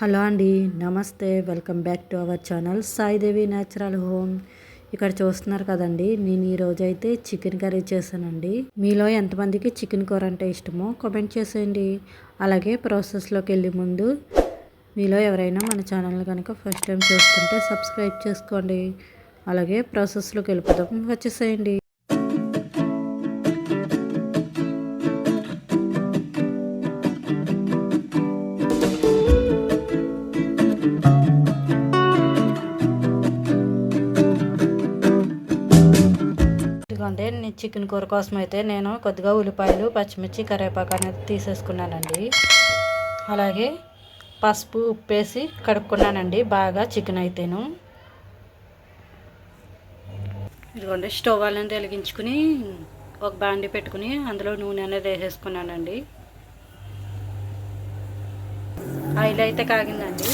Hello అండి నమస్తే. Welcome back to our channel Saidevi natural home. ఇక్కడ చూస్తున్నారు కదండి నేను ఈరోజు అయితే చికెన్ కర్రీ చేశానండి. మీలో ఎంతమందికి చికెన్ కూర అంటే ఇష్టమో కామెంట్ చేసేయండి. అలాగే ప్రాసెస్లోకి వెళ్ళే ముందు మీలో ఎవరైనా మన ఛానల్ కనుక ఫస్ట్ టైం చూస్తుంటే సబ్స్క్రైబ్ చేసుకోండి. అలాగే ప్రాసెస్లోకి వెళ్ళిపోతాం వచ్చేసేయండి. ఇదిగోండి నేను చికెన్ కూర కోసం అయితే నేను కొద్దిగా ఉల్లిపాయలు పచ్చిమిర్చి కరివేపాకు అనేది తీసేసుకున్నానండి. అలాగే పసుపు ఉప్పేసి కడుక్కున్నానండి. బాగా చికెన్ అయితేను. ఇదిగోండి స్టవ్ అనేది వెలిగించుకుని ఒక బాండి పెట్టుకుని అందులో నూనె అనేది వేసేసుకున్నానండి. ఆయిల్ అయితే కాగిందండి.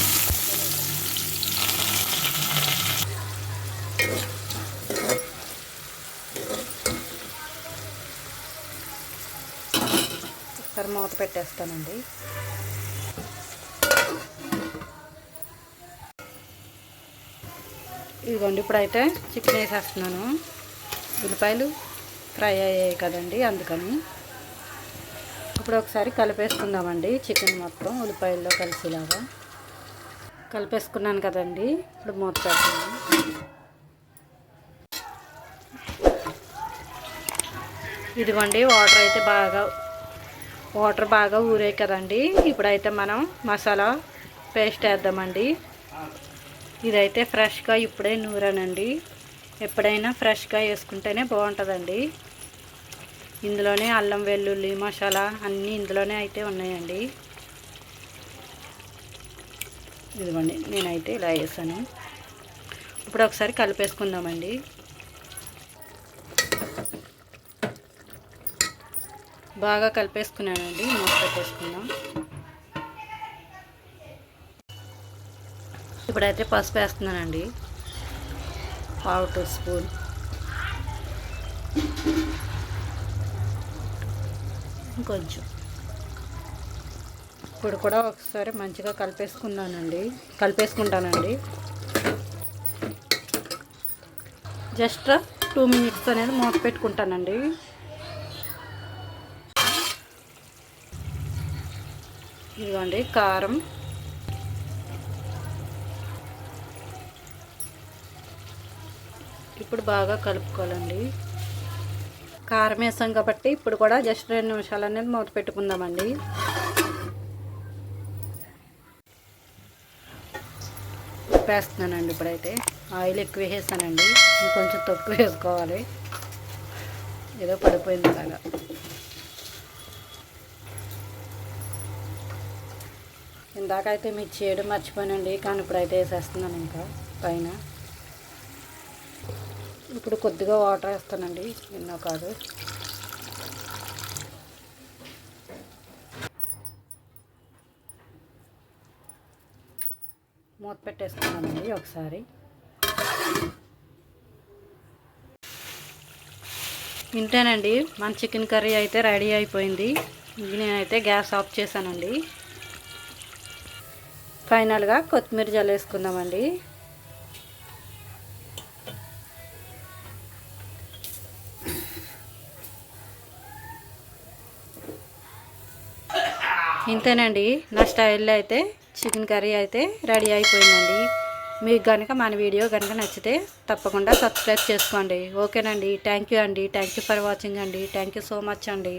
ఒకసారి మూత పెట్టేస్తానండి. ఇదిగోండి ఇప్పుడైతే చికెన్ వేసేస్తున్నాను. ఉల్లిపాయలు ఫ్రై అయ్యాయి కదండి అందుకని. ఇప్పుడు ఒకసారి కలిపేసుకుందామండి చికెన్ మొత్తం ఉల్లిపాయల్లో కలిసేలాగా. కలిపేసుకున్నాను కదండి ఇప్పుడు మూత పెడుతున్నాను ఇదిగోండి వాటర్ అయితే బాగా వాటర్ బాగా ఊరాయి కదండి. ఇప్పుడైతే మనం మసాలా పేస్ట్ వేద్దామండి. ఇదైతే ఫ్రెష్గా ఇప్పుడే నూరానండి. ఎప్పుడైనా ఫ్రెష్గా వేసుకుంటేనే బాగుంటుందండి. ఇందులోనే అల్లం వెల్లుల్లి మసాలా అన్నీ ఇందులోనే అయితే ఉన్నాయండి. ఇదిగోండి నేనైతే ఇలా వేసాను. ఇప్పుడు ఒకసారి కలిపేసుకుందామండి. బాగా కలిపేసుకున్నానండి. మూత పెట్టేసుకుందాం. ఇప్పుడైతే పసుపు వేస్తున్నానండి. పావు టీ స్పూన్. ఇంకొంచెం. ఇప్పుడు కూడా ఒకసారి మంచిగా కలిపేసుకున్నానండి. కలిపేసుకుంటానండి. జస్ట్ టూ మినిట్స్ అనేది మూత పెట్టుకుంటానండి. ఇదిగోండి కారం. ఇప్పుడు బాగా కలుపుకోవాలండి. కారం వేసాం కాబట్టి ఇప్పుడు కూడా జస్ట్ రెండు నిమిషాలు అనేది మూత పెట్టుకుందామండి. వేస్తున్నానండి ఇప్పుడైతే. ఆయిల్ ఎక్కువ వేసానండి. ఇంకొంచెం తక్కువ వేసుకోవాలి. ఏదో పడిపోయింది అలాగా. ఇందాకైతే మీరు చేయడం మర్చిపోయానండి కానీ ఇప్పుడైతే వేసేస్తున్నాను ఇంకా పైన. ఇప్పుడు కొద్దిగా వాటర్ వేస్తానండి ఎన్నో కాదు. మూత పెట్టేస్తున్నానండి ఒకసారి. ఇంతేనండి మన చికెన్ కర్రీ అయితే రెడీ అయిపోయింది. నేనైతే గ్యాస్ ఆఫ్ చేశానండి. ఫైనల్గా కొత్తిమీర జల్లేసుకుందామండి ఇంతేనండి నా స్టైల్లో అయితే చికెన్ కర్రీ అయితే రెడీ అయిపోయిందండి. మీకు కనుక మన వీడియో కనుక నచ్చితే తప్పకుండా సబ్స్క్రైబ్ చేసుకోండి. ఓకేనండి థ్యాంక్ యూ అండి థ్యాంక్ యూ ఫర్ వాచింగ్ అండి థ్యాంక్ యూ సో మచ్ అండి.